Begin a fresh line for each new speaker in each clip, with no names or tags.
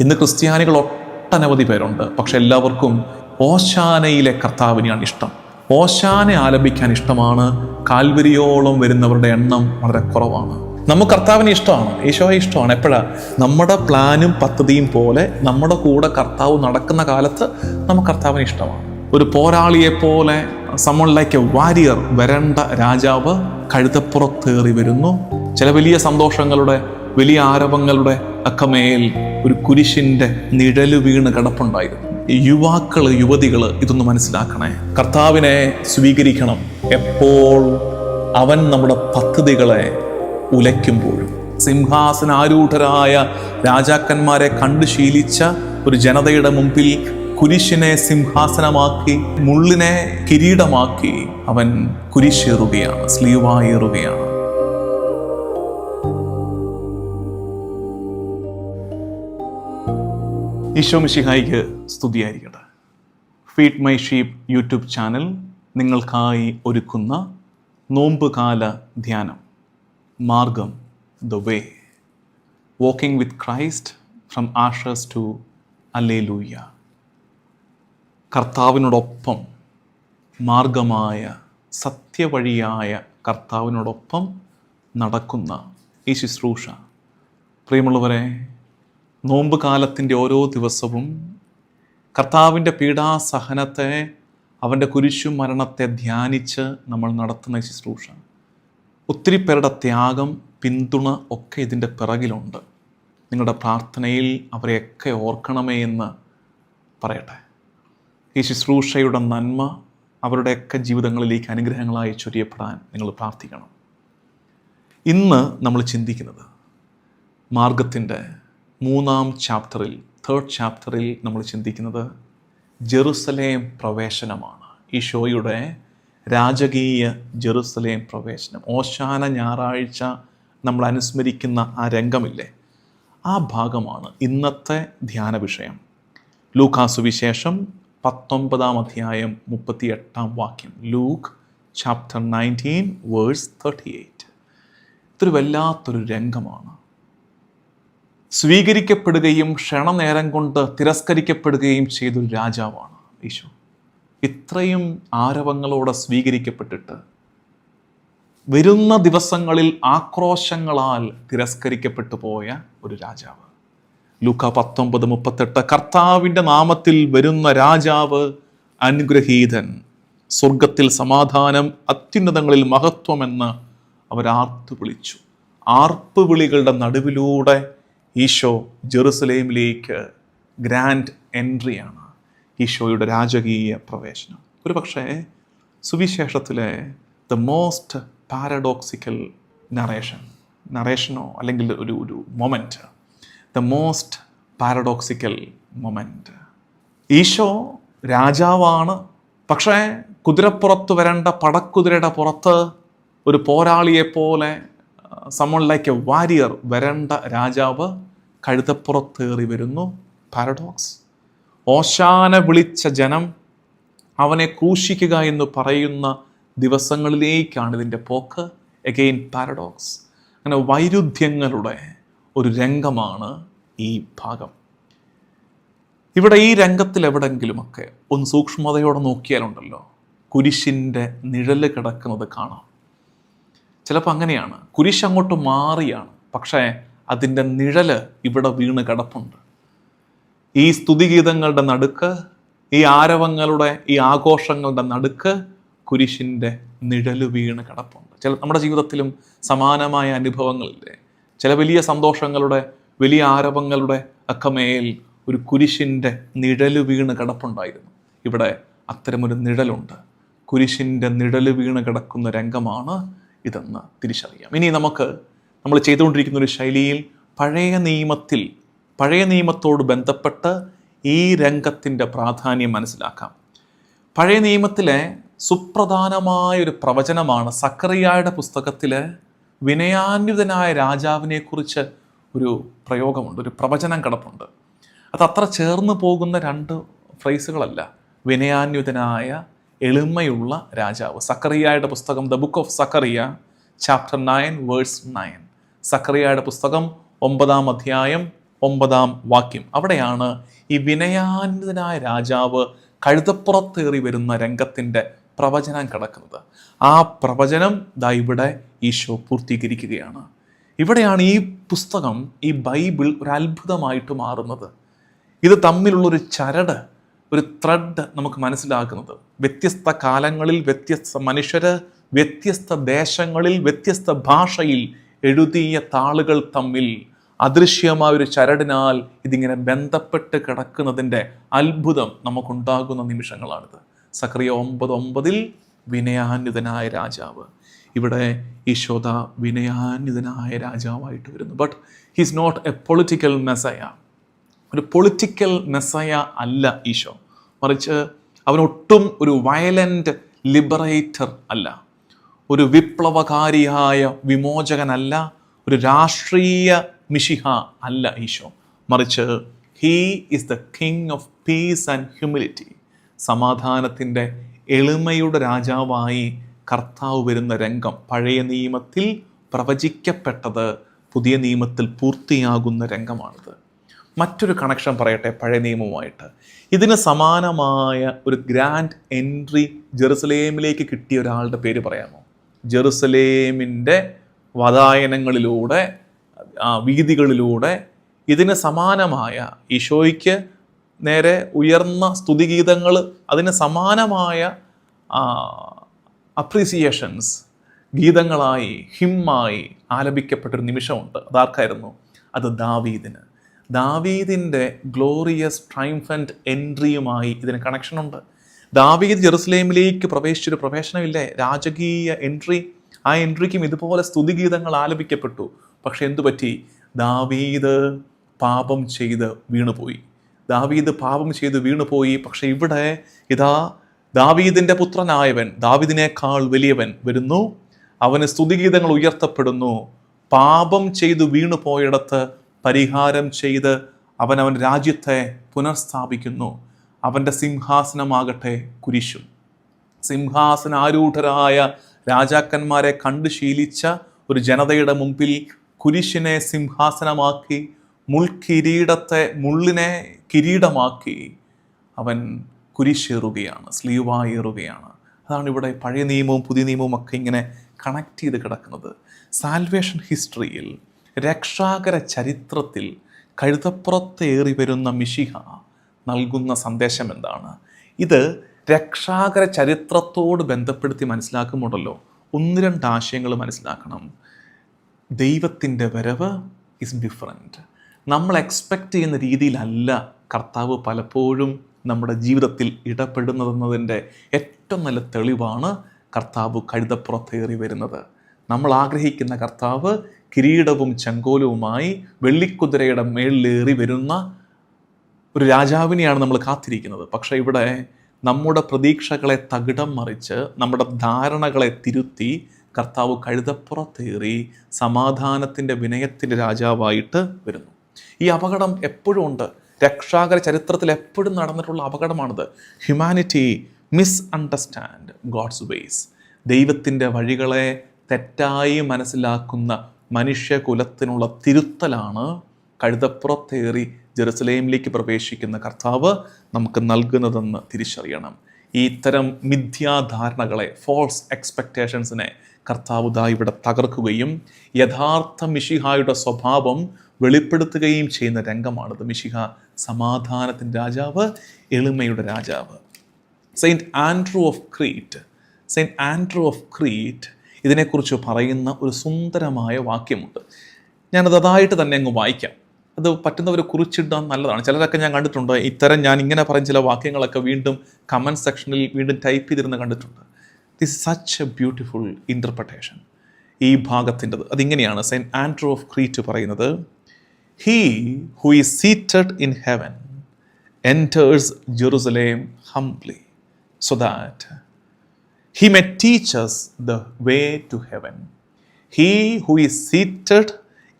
ഇന്ന് ക്രിസ്ത്യാനികൾ ഒട്ടനവധി പേരുണ്ട്. പക്ഷെ എല്ലാവർക്കും ഓശാനയിലെ കർത്താവിനെയാണ് ഇഷ്ടം. ഓശാന ആലപിക്കാൻ ഇഷ്ടമാണ്. കാൽവരിയോളം വരുന്നവരുടെ എണ്ണം വളരെ കുറവാണ്. നമുക്ക് കർത്താവിനെ ഇഷ്ടമാണ്. ഈശോയെ ഇഷ്ടമാണ്. എപ്പോഴാണ് നമ്മുടെ പ്ലാനും പദ്ധതിയും പോലെ നമ്മുടെ കൂടെ കർത്താവ് നടക്കുന്ന കാലത്ത് നമുക്ക് കർത്താവിനെ ഇഷ്ടമാണ്. ഒരു പോരാളിയെ പോലെ സമൺ ലൈക്ക് എ വാരിയർ വരണ്ട രാജാവ് കഴുതപ്പുറത്തേറി വരുന്നു. ചില വലിയ സന്തോഷങ്ങളുടെ വലിയ ആരവങ്ങളുടെ അക്കമേൽ ഒരു കുരിശിന്റെ നിഴൽ വീണ് കിടപ്പുണ്ടായിരുന്നു. യുവാക്കൾ യുവതികൾ ഇതൊന്ന് മനസ്സിലാക്കണേ. കർത്താവിനെ സ്വീകരിക്കണം. എപ്പോൾ അവൻ നമ്മുടെ പദ്ധതികളെ ഉലയ്ക്കുമ്പോഴും. സിംഹാസനാരൂഢരായ രാജാക്കന്മാരെ കണ്ടു ശീലിച്ച ഒരു ജനതയുടെ മുമ്പിൽ കുരിശിനെ സിംഹാസനമാക്കി മുള്ളിനെ കിരീടമാക്കി അവൻ കുരിശേറുകയാണ് സ്ലീവായേറുകയാണ് ഈശോ മിശിഹായിക്ക് സ്തുതിയായിരിക്കട്ടെ. Feed my sheep YouTube channel നിങ്ങൾക്കായി ഒരുക്കുന്ന നോമ്പുകാല ധ്യാനം. മാർഗം the way. Walking with Christ from ashes to hallelujah കർത്താവിനോടൊപ്പം മാർഗമായ സത്യവഴിയായ കർത്താവിനോടൊപ്പം നടക്കുന്ന ഈ ശുശ്രൂഷ. പ്രിയമുള്ളവരെ നോമ്പ് കാലത്തിന്റെ ഓരോ ദിവസവും കർത്താവിന്റെ പീഡാസഹനത്തെ അവന്റെ കുരിശു മരണത്തെ ധ്യാനിച്ച് നമ്മൾ നടത്തുന്ന ശുശ്രൂഷ. ഒത്തിരി പേരുടെ ത്യാഗം പിന്തുണ ഒക്കെ ഇതിന്റെ പിറകിലുണ്ട്. നിങ്ങളുടെ പ്രാർത്ഥനയിൽ അവരെയൊക്കെ ഓർക്കണമേ എന്ന് പറയട്ടെ. ഈ ശുശ്രൂഷയുടെ നന്മ അവരുടെയൊക്കെ ജീവിതങ്ങളിലേക്ക് അനുഗ്രഹങ്ങളായി ചൊരിയപ്പെടാൻ നിങ്ങൾ പ്രാർത്ഥിക്കണം. ഇന്ന് നമ്മൾ ചിന്തിക്കുന്നത് മാർഗത്തിന്റെ മൂന്നാം ചാപ്റ്ററിൽ തേർഡ് ചാപ്റ്ററിൽ നമ്മൾ ചിന്തിക്കുന്നത് ജെറുസലേം പ്രവേശനമാണ്. ഈ ഷോയുടെ രാജകീയ ജെറുസലേം പ്രവേശനം. ഓശാന ഞായറാഴ്ച നമ്മൾ അനുസ്മരിക്കുന്ന ആ രംഗമില്ലേ? ആ ഭാഗമാണ് ഇന്നത്തെ ധ്യാന വിഷയം. ലൂക്കാ സുവിശേഷം പത്തൊമ്പതാം അധ്യായം മുപ്പത്തി എട്ടാം വാക്യം. Luke chapter nineteen verse thirty eight ഇതൊരു വല്ലാത്തൊരു രംഗമാണ്. സ്വീകരിക്കപ്പെടുകയും ക്ഷണനേരം കൊണ്ട് തിരസ്കരിക്കപ്പെടുകയും ചെയ്തൊരു രാജാവാണ് ഈശോ. ഇത്രയും ആരവങ്ങളോടെ സ്വീകരിക്കപ്പെട്ടിട്ട് വരുന്ന ദിവസങ്ങളിൽ ആക്രോശങ്ങളാൽ തിരസ്കരിക്കപ്പെട്ടു പോയ ഒരു രാജാവ്. ലൂക്ക പത്തൊമ്പത് മുപ്പത്തെട്ട് കർത്താവിന്റെ നാമത്തിൽ വരുന്ന രാജാവ് അനുഗ്രഹീതൻ സ്വർഗത്തിൽ സമാധാനം അത്യുന്നതങ്ങളിൽ മഹത്വമെന്ന് അവരാർത്തു വിളിച്ചു. ആർപ്പ് വിളികളുടെ നടുവിലൂടെ ഈശോ ജെറുസലേമിലേക്ക് ഗ്രാൻഡ് എൻട്രിയാണ് ഈശോയുടെ രാജകീയ പ്രവേശനം. ഒരു പക്ഷേ സുവിശേഷത്തിലെ ദ മോസ്റ്റ് പാരഡോക്സിക്കൽ നറേഷൻ നറേഷനോ അല്ലെങ്കിൽ ഒരു ഒരു moment the most paradoxical moment Eesho രാജാവാണ്. പക്ഷേ കുതിരപ്പുറത്ത് വരേണ്ട പടക്കുതിരയുടെ പുറത്ത് ഒരു പോരാളിയെ സമൺ ലൈക്ക് എ വാരിയർ വരേണ്ട രാജാവ് കഴുതപ്പുറത്തേറി വരുന്നു. പാരഡോക്സ് ഓശാന വിളിച്ച ജനം അവനെ ക്രൂശിക്കുക എന്ന് പറയുന്ന ദിവസങ്ങളിലേക്കാണ് ഇതിന്റെ പോക്ക്. എഗെയിൻ പാരഡോക്സ് അങ്ങനെ വൈരുദ്ധ്യങ്ങളുടെ ഒരു രംഗമാണ് ഈ ഭാഗം. ഇവിടെ ഈ രംഗത്തിൽ എവിടെങ്കിലുമൊക്കെ ഒന്ന് സൂക്ഷ്മതയോടെ നോക്കിയാലുണ്ടല്ലോ. കുരിശിന്റെ നിഴൽ കിടക്കുന്നത് കാണാം. ചിലപ്പോൾ അങ്ങനെയാണ്. കുരിശ് അങ്ങോട്ട് മാറിയാണ്. പക്ഷേ അതിന്റെ നിഴൽ ഇവിടെ വീണ് കിടപ്പുണ്ട്. ഈ സ്തുതിഗീതങ്ങളുടെ നടുക്ക് ഈ ആരവങ്ങളുടെ ഈ ആഘോഷങ്ങളുടെ നടുക്ക് കുരിശിന്റെ നിഴൽ വീണ് കിടപ്പുണ്ട്. ചില നമ്മുടെ ജീവിതത്തിലും സമാനമായ അനുഭവങ്ങളില്ലേ? ചില വലിയ സന്തോഷങ്ങളുടെ വലിയ ആരവങ്ങളുടെ ഒക്കെ മേൽ ഒരു കുരിശിന്റെ നിഴൽ വീണ് കിടപ്പുണ്ടായിരുന്നു. ഇവിടെ അത്തരമൊരു നിഴലുണ്ട്. കുരിശിന്റെ നിഴൽ വീണ് കിടക്കുന്ന രംഗമാണ് ഇതെന്ന് തിരിച്ചറിയാം. ഇനി നമുക്ക് നമ്മൾ ചെയ്തുകൊണ്ടിരിക്കുന്ന ഒരു ശൈലിയിൽ പഴയ നിയമത്തിൽ പഴയ നിയമത്തോട് ബന്ധപ്പെട്ട് ഈ രംഗത്തിന്റെ പ്രാധാന്യം മനസ്സിലാക്കാം. പഴയ നിയമത്തിലെ സുപ്രധാനമായ ഒരു പ്രവചനമാണ് സക്കറിയായുടെ പുസ്തകത്തിലെ വിനയാന്വിതനായ രാജാവിനെക്കുറിച്ച് ഒരു പ്രയോഗമുണ്ട് ഒരു പ്രവചനം കിടപ്പുണ്ട്. അത് അത്ര ചേർന്ന് പോകുന്ന രണ്ട് ഫ്രൈസുകളല്ല വിനയാന്വിതനായ എളിമയുള്ള രാജാവ്. സക്കറിയായുടെ പുസ്തകം the book of Zechariah chapter nine verse nine സക്കറിയായുടെ പുസ്തകം ഒമ്പതാം അധ്യായം ഒമ്പതാം വാക്യം. അവിടെയാണ് ഈ വിനയാന്വിതനായ രാജാവ് കഴുതപ്പുറത്തേറി വരുന്ന രംഗത്തിന്റെ പ്രവചനം കിടക്കുന്നത്. ആ പ്രവചനം ദാ ഇവിടെ ഈശോ പൂർത്തീകരിക്കുകയാണ്. ഇവിടെയാണ് ഈ പുസ്തകം ഈ ബൈബിൾ ഒരു അത്ഭുതമായിട്ട് മാറുന്നത്. ഇത് തമ്മിലുള്ളൊരു ചരട് ഒരു ത്രെഡ് നമുക്ക് മനസ്സിലാക്കുന്നത്. വ്യത്യസ്ത കാലങ്ങളിൽ വ്യത്യസ്ത മനുഷ്യര് വ്യത്യസ്ത ദേശങ്ങളിൽ വ്യത്യസ്ത ഭാഷയിൽ എഴുതിയ താളുകൾ തമ്മിൽ അദൃശ്യമായ ഒരു ചരടിനാൽ ഇതിങ്ങനെ ബന്ധപ്പെട്ട് കിടക്കുന്നതിന്റെ അത്ഭുതം നമുക്കുണ്ടാകുന്ന നിമിഷങ്ങളാണിത്. സക്രിയ ഒമ്പത് ഒമ്പതിൽ വിനയാന്യുതനായ രാജാവ്. ഇവിടെ ഈശോദ വിനയാന്യുതനായ രാജാവായിട്ട് വരുന്നു. But he's not a political messiah ഒരു പൊളിറ്റിക്കൽ മെസ്സയ അല്ല ഈശോ. മറിച്ച് അവനൊട്ടും ഒരു വയലന്റ് ലിബറേറ്റർ അല്ല. ഒരു വിപ്ലവകാരിയായ വിമോചകനല്ല ഒരു രാഷ്ട്രീയ മിഷിഹ അല്ല ഈശോ. മറിച്ച് he is the king of peace and humility സമാധാനത്തിന്റെ എളിമയുടെ രാജാവായി കർത്താവ് വരുന്ന രംഗം പഴയ നിയമത്തിൽ പ്രവചിക്കപ്പെട്ടത് പുതിയ നിയമത്തിൽ പൂർത്തിയാകുന്ന രംഗമാണിത്. മറ്റൊരു കണക്ഷൻ പറയട്ടെ പഴയ നിയമവുമായിട്ട്. ഇതിന് സമാനമായ ഒരു ഗ്രാൻഡ് എൻട്രി ജെറുസലേമിലേക്ക് കിട്ടിയ ഒരാളുടെ പേര് പറയാമോ? ജെറുസലേമിന്റെ വതായനങ്ങളിലൂടെ വീതികളിലൂടെ ഇതിന് സമാനമായ ഈശോയ്ക്ക് നേരെ ഉയർന്ന സ്തുതിഗീതങ്ങൾ അതിന് സമാനമായ അപ്രീസിയേഷൻസ് ഗീതങ്ങളായി ഹിമ്മായി ആലപിക്കപ്പെട്ടൊരു നിമിഷമുണ്ട്. അതാർക്കായിരുന്നു? അത് ദാവീദിന്. ദാവീദിന്റെ ഗ്ലോറിയസ് ട്രൈംഫന്റ് എൻട്രിയുമായി ഇതിന് കണക്ഷനുണ്ട് ദാവീദ് ജെറുസലേമിലേക്ക് പ്രവേശിച്ചൊരു പ്രവേശനമില്ലേ? രാജകീയ എൻട്രി ആ എൻട്രിക്കും ഇതുപോലെ സ്തുതിഗീതങ്ങൾ ആലപിക്കപ്പെട്ടു. പക്ഷെ എന്തു പറ്റി? ദാവീദ് പാപം ചെയ്ത് വീണുപോയി. ദാവീദ് പാപം ചെയ്ത് വീണുപോയി. പക്ഷെ ഇവിടെ ഇതാ ദാവീദിന്റെ പുത്രനായവൻ ദാവീദിനേക്കാൾ വലിയവൻ വരുന്നു. അവന് സ്തുതിഗീതങ്ങൾ ഉയർത്തപ്പെടുന്നു. പാപം ചെയ്തു വീണുപോയിടത്ത് പരിഹാരം ചെയ്ത് അവൻ അവൻ രാജ്യത്തെ പുനഃസ്ഥാപിക്കുന്നു അവന്റെ സിംഹാസനമാകട്ടെ കുരിശും. സിംഹാസനാരൂഢരായ രാജാക്കന്മാരെ കണ്ടു ശീലിച്ച ഒരു ജനതയുടെ മുമ്പിൽ കുരിശിനെ സിംഹാസനമാക്കി മുൾക്കിരീടത്തെ മുള്ളിനെ കിരീടമാക്കി അവൻ കുരിശേറുകയാണ് സ്ലീവായേറുകയാണ്. അതാണ് ഇവിടെ പഴയ നിയമവും പുതിയ നിയമവും ഒക്കെ ഇങ്ങനെ കണക്ട് ചെയ്ത് കിടക്കുന്നത്. സാൽവേഷൻ ഹിസ്റ്ററിയിൽ രക്ഷാകര ചരിത്രത്തിൽ കഴുതപ്പുറത്തേറി വരുന്ന മിഷിഹ നൽകുന്ന സന്ദേശം എന്താണ്? ഇത് രക്ഷാകര ചരിത്രത്തോട് ബന്ധപ്പെടുത്തി മനസ്സിലാക്കുമ്പോഴല്ലോ ഒന്ന് രണ്ട് ആശയങ്ങൾ മനസ്സിലാക്കണം. ദൈവത്തിന്റെ വരവ് ഇസ് ഡിഫറെന്റ് നമ്മൾ എക്സ്പെക്റ്റ് ചെയ്യുന്ന രീതിയിലല്ല കർത്താവ് പലപ്പോഴും നമ്മുടെ ജീവിതത്തിൽ ഇടപെടുന്നതെന്നതിന്റെ ഏറ്റവും നല്ല തെളിവാണ് കർത്താവ് കഴുതപ്പുറത്തേറി വരുന്നത്. നമ്മൾ ആഗ്രഹിക്കുന്ന കർത്താവ് കിരീടവും ചെങ്കോലവുമായി വെള്ളിക്കുതിരയുടെ മേളിലേറി വരുന്ന ഒരു രാജാവിനെയാണ് നമ്മൾ കാത്തിരിക്കുന്നത്. പക്ഷേ ഇവിടെ നമ്മുടെ പ്രതീക്ഷകളെ തകിടം മറിച്ച് നമ്മുടെ ധാരണകളെ തിരുത്തി കർത്താവ് കഴുതപ്പുറത്തേറി സമാധാനത്തിന്റെ വിനയത്തിന്റെ രാജാവായിട്ട് വരുന്നു. ഈ അപകടം എപ്പോഴും ഉണ്ട്. രക്ഷാകര ചരിത്രത്തിൽ എപ്പോഴും നടന്നിട്ടുള്ള അപകടമാണിത്. Humanity misunderstand God's ways ദൈവത്തിന്റെ വഴികളെ തെറ്റായി മനസ്സിലാക്കുന്ന മനുഷ്യകുലത്തിനുള്ള തിരുത്തലാണ് കഴുതപ്പുറത്തേറി ജെറുസലേമിലേക്ക് പ്രവേശിക്കുന്ന കർത്താവ് നമുക്ക് നൽകുന്നതെന്ന് തിരിച്ചറിയണം. ഈ ഇത്തരം മിഥ്യാധാരണകളെ ഫോൾസ് എക്സ്പെക്റ്റേഷൻസിനെ കർത്താവ് ദാ ഇവിടെ തകർക്കുകയും യഥാർത്ഥ മിഷിഹായുടെ സ്വഭാവം വെളിപ്പെടുത്തുകയും ചെയ്യുന്ന രംഗമാണിത്. മിഷിഹ സമാധാനത്തിന്റെ രാജാവ് എളിമയുടെ രാജാവ്. Saint Andrew of Crete Saint Andrew of Crete ഇതിനെക്കുറിച്ച് പറയുന്ന ഒരു സുന്ദരമായ വാക്യമുണ്ട്. ഞാനത് അതായിട്ട് തന്നെ അങ്ങ് വായിക്കാം. അത് പറ്റുന്നവർ കുറിച്ചിടാൻ നല്ലതാണ്. ചിലരൊക്കെ ഞാൻ കണ്ടിട്ടുണ്ട് ഇത്തരം ഞാൻ ഇങ്ങനെ പറയും ചില വാക്യങ്ങളൊക്കെ വീണ്ടും കമന്റ് സെക്ഷനിൽ വീണ്ടും ടൈപ്പ് ചെയ്തിരുന്ന് കണ്ടിട്ടുണ്ട്. This such a beautiful interpretation ഈ ഭാഗത്തിന്റെത്. അതിങ്ങനെയാണ് സെയിന്റ് ആൻഡ്രൂ ഓഫ് ക്രീറ്റ് പറയുന്നത് he who is seated in heaven enters Jerusalem humbly so that he may teach us the way to heaven. He who is seated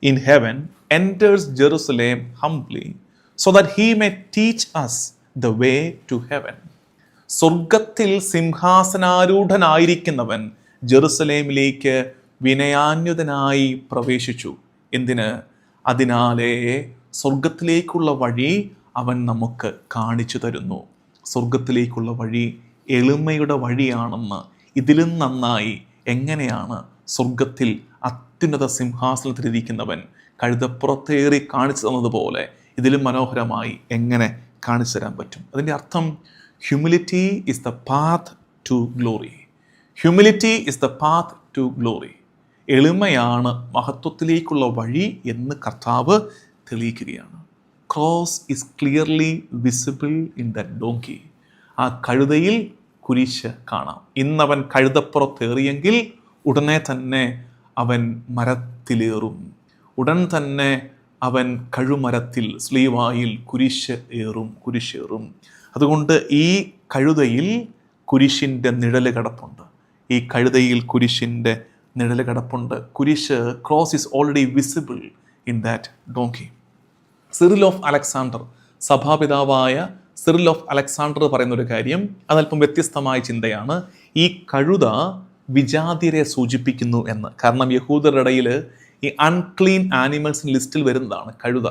in heaven enters Jerusalem humbly, so that he may teach us the way to heaven. സ്വർഗത്തിൽ സിംഹാസനാരൂഢനായിരിക്കുന്നവൻ ജെറുസലേമിലേക്ക് വിനയാന്യുതനായി പ്രവേശിച്ചു എന്തിന് അതിനാലേ സ്വർഗത്തിലേക്കുള്ള വഴി അവൻ നമുക്ക് കാണിച്ചു തരുന്നു സ്വർഗത്തിലേക്കുള്ള വഴി എളിമയുടെ വഴിയാണെന്ന് ഇതിലും നന്നായി എങ്ങനെയാണ് സ്വർഗത്തിൽ അത്യുന്നത സിംഹാസനത്തിലിരിക്കുന്നവൻ കഴുതപ്പുറത്തേറി കാണിച്ചു തന്നതുപോലെ ഇതിലും മനോഹരമായി എങ്ങനെ കാണിച്ചു തരാൻ പറ്റും? അതിന്റെ അർത്ഥം humility is the path to glory humility is the path to glory എളിമയാണ് മഹത്വത്തിലേക്കുള്ള വഴി എന്ന് കർത്താവ് തെളിയിക്കുകയാണ്. Cross is clearly visible in the donkey ആ കഴുതയിൽ കുരിശ് കാണാം. ഇന്നവൻ കഴുതപ്പുറത്തേറിയെങ്കിൽ ഉടനെ തന്നെ അവൻ മരത്തിലേറും. ഉടൻ തന്നെ അവൻ കഴുമരത്തിൽ സ്ലീവായിൽ കുരിശ് ഏറും കുരിശേറും അതുകൊണ്ട് ഈ കഴുതയിൽ കുരിശിന്റെ നിഴൽ കിടപ്പുണ്ട്. ഈ കഴുതയിൽ കുരിശിന്റെ നിഴൽ കിടപ്പുണ്ട്. കുരിശ് cross is already visible in that donkey. Cyril of Alexander സഭാപിതാവായ Cyril of Alexander പറയുന്ന ഒരു കാര്യം അതല്പം വ്യത്യസ്തമായ ചിന്തയാണ്. ഈ കഴുത വിജാതിരെ സൂചിപ്പിക്കുന്നു എന്ന്. കാരണം യഹൂദരുടെ ഇടയിൽ ഈ അൺക്ലീൻ ആനിമൽസ് ലിസ്റ്റിൽ വരുന്നതാണ് കഴുത.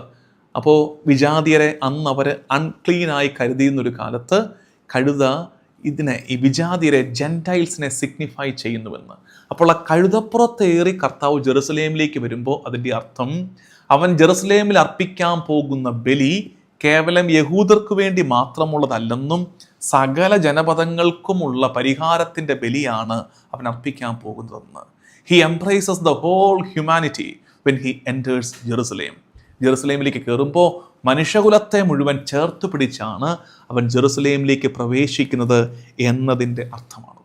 അപ്പോൾ വിജാതിയരെ അന്ന് അവർ അൺക്ലീനായി കരുതിയുന്ന ഒരു കാലത്ത് കഴുത ഇതിനെ ഈ വിജാതിയരെ ജെന്റൈൽസിനെ സിഗ്നിഫൈ ചെയ്യുന്നുവെന്ന്. അപ്പോൾ ആ കഴുതപ്പുറത്തേറി കർത്താവ് ജെറുസലേമിലേക്ക് വരുമ്പോൾ അതിന്റെ അർത്ഥം അവൻ ജെറുസലേമിൽ അർപ്പിക്കാൻ പോകുന്ന ബലി കേവലം യഹൂദർക്ക് വേണ്ടി മാത്രമുള്ളതല്ലെന്നും സകല ജനപദങ്ങൾക്കുമുള്ള പരിഹാരത്തിന്റെ ബലിയാണ് അവൻ അർപ്പിക്കാൻ പോകുന്നതെന്ന്. He embraces the whole humanity when he enters Jerusalem ജെറുസലേമിലേക്ക് കയറുമ്പോൾ മനുഷ്യകുലത്തെ മുഴുവൻ ചേർത്ത് പിടിച്ചാണ് അവൻ ജെറുസലേമിലേക്ക് പ്രവേശിക്കുന്നത് എന്നതിന്റെ അർത്ഥമാണത്.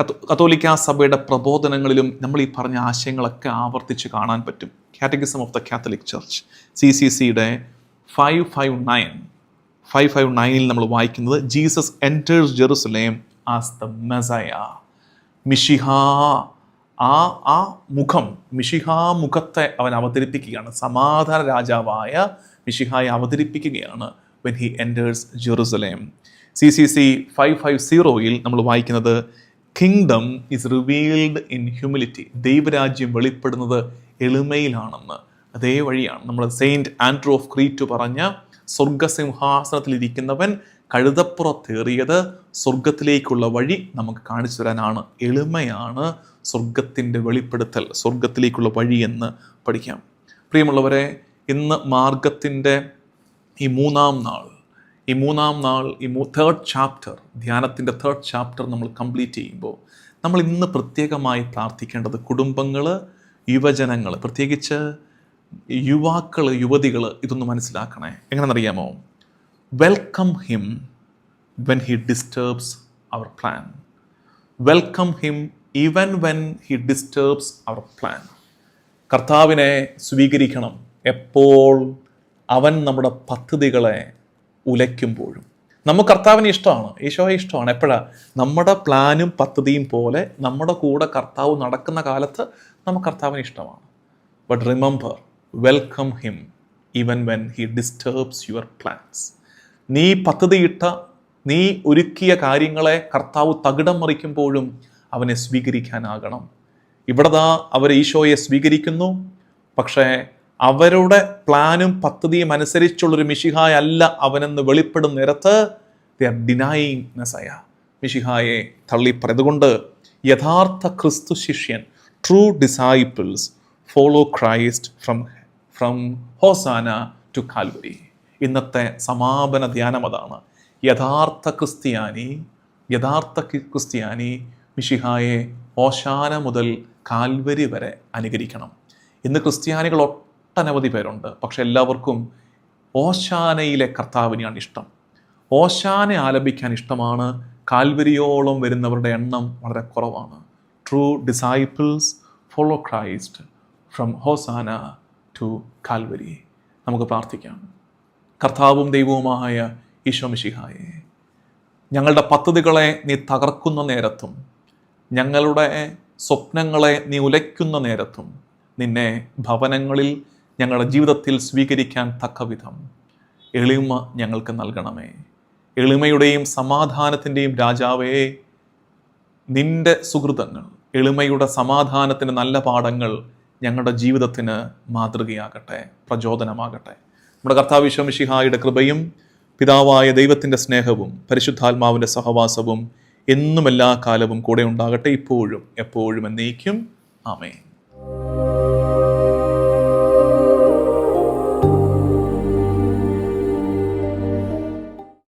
കത്തോ- കത്തോലിക്ക സഭയുടെ പ്രബോധനങ്ങളിലും നമ്മൾ ഈ പറഞ്ഞ ആശയങ്ങളൊക്കെ ആവർത്തിച്ച് കാണാൻ പറ്റും. Catechism of the Catholic Church C C സിയുടെ five five nine five five നയനിൽ നമ്മൾ വായിക്കുന്നത് Jesus enters Jerusalem as the messiah മിഷിഹ ആ ആ മുഖം മിഷിഹാ മുഖത്തെ അവൻ അവതരിപ്പിക്കുകയാണ്. സമാധാന രാജാവായ മിഷിഹായെ അവതരിപ്പിക്കുകയാണ് when he enters Jerusalem. C C C five five സീറോയിൽ നമ്മൾ വായിക്കുന്നത് kingdom is revealed in humility ദൈവരാജ്യം വെളിപ്പെടുന്നത് എളിമയിലാണെന്ന്. അതേ വഴിയാണ്. നമ്മൾ സെയിന്റ് ആൻഡ്രൂ ഓഫ് ക്രീറ്റ് പറഞ്ഞ സ്വർഗസിംഹാസനത്തിലിരിക്കുന്നവൻ കഴുതപ്പുറത്തേറിയത് സ്വർഗത്തിലേക്കുള്ള വഴി നമുക്ക് കാണിച്ചു തരാനാണ്. എളിമയാണ് സ്വർഗത്തിന്റെ വെളിപ്പെടുത്തൽ സ്വർഗത്തിലേക്കുള്ള വഴി എന്ന് പഠിക്കാം. പ്രിയമുള്ളവരെ ഇന്ന് മാർഗത്തിന്റെ ഈ മൂന്നാം നാൾ ഈ മൂന്നാം നാൾ ഈ മൂ തേർഡ് ചാപ്റ്റർ ധ്യാനത്തിന്റെ തേർഡ് ചാപ്റ്റർ നമ്മൾ കംപ്ലീറ്റ് ചെയ്യുമ്പോൾ നമ്മൾ ഇന്ന് പ്രത്യേകമായി പ്രാർത്ഥിക്കേണ്ടത് കുടുംബങ്ങൾ യുവജനങ്ങൾ പ്രത്യേകിച്ച് യുവാക്കൾ യുവതികൾ ഇതൊന്ന് മനസ്സിലാക്കണേ. എങ്ങനെയെന്നറിയാമോ? Welcome him when he disturbs our plan welcome him even when he disturbs our plan കർത്താവിനെ സ്വീകരിക്കണം എപ്പോൾ അവൻ നമ്മുടെ പദ്ധതികളെ ഉലയ്ക്കുമ്പോഴും. നമുക്ക് കർത്താവിനെ ഇഷ്ടമാണ് ഈശോയെ ഇഷ്ടമാണ്. എപ്പോഴാണ് നമ്മുടെ പ്ലാനും പദ്ധതിയും പോലെ നമ്മുടെ കൂടെ കർത്താവ് നടക്കുന്ന കാലത്ത് നമുക്ക് കർത്താവിന് ഇഷ്ടമാണ്. But remember welcome him even when he disturbs your plans നീ പദ്ധതിയിട്ട നീ ഒരുക്കിയ കാര്യങ്ങളെ കർത്താവ് തകിടം മറിക്കുമ്പോഴും അവനെ സ്വീകരിക്കാനാകണം. ഇവിടെ അവർ ഈശോയെ സ്വീകരിക്കുന്നു. പക്ഷേ അവരുടെ പ്ലാനും പദ്ധതിയും അനുസരിച്ചുള്ളൊരു മിഷിഹായ അല്ല അവനെന്ന് വെളിപ്പെടും നേരത്ത് ദ ആർ ഡിനായിങ് മെസയ മിഷിഹായെ തള്ളിപ്പറയതുകൊണ്ട് യഥാർത്ഥ ക്രിസ്തു ശിഷ്യൻ true disciples follow Christ from from hosanna to Calvary. ഇന്നത്തെ സമാപന ധ്യാനം അതാണ്. യഥാർത്ഥ ക്രിസ്ത്യാനി യഥാർത്ഥ ക്രി- ക്രിസ്ത്യാനി മിഷിഹായെ ഓശാന മുതൽ കാൽവരി വരെ അനുകരിക്കണം. ഇന്ന് ക്രിസ്ത്യാനികൾ ഒട്ടനവധി പേരുണ്ട്. പക്ഷെ എല്ലാവർക്കും ഓശാനയിലെ കർത്താവിനെയാണ് ഇഷ്ടം. ഓശാന ആലപിക്കാൻ ഇഷ്ടമാണ്. കാൽവരിയോളം വരുന്നവരുടെ എണ്ണം വളരെ കുറവാണ്. True disciples follow Christ from hosanna to Calvary. നമുക്ക് പ്രാർത്ഥിക്കാം. കർത്താവും ദൈവവുമായ ഈശോമിഷിഹായെ ഞങ്ങളുടെ പദ്ധതികളെ നീ തകർക്കുന്ന നേരത്തും ഞങ്ങളുടെ സ്വപ്നങ്ങളെ നീ ഉലയ്ക്കുന്ന നേരത്തും നിന്നെ ഭവനങ്ങളിൽ ഞങ്ങളുടെ ജീവിതത്തിൽ സ്വീകരിക്കാൻ തക്കവിധം എളിമ ഞങ്ങൾക്ക് നൽകണമേ. എളിമയുടെയും സമാധാനത്തിന്റെയും രാജാവേ നിന്റെ സുഹൃതങ്ങൾ എളിമയുടെ സമാധാനത്തിന്റെ നല്ല പാഠങ്ങൾ ഞങ്ങളുടെ ജീവിതത്തിന് മാതൃകയാകട്ടെ പ്രചോദനമാകട്ടെ. നമ്മുടെ കർത്താവ് വിശ്വമിഷിഹായുടെ കൃപയും പിതാവായ ദൈവത്തിന്റെ സ്നേഹവും പരിശുദ്ധാത്മാവിന്റെ സഹവാസവും എന്നും എല്ലാ കാലവും കൂടെ ഉണ്ടാകട്ടെ. ഇപ്പോഴും എപ്പോഴും എന്നേക്കും. ആമേ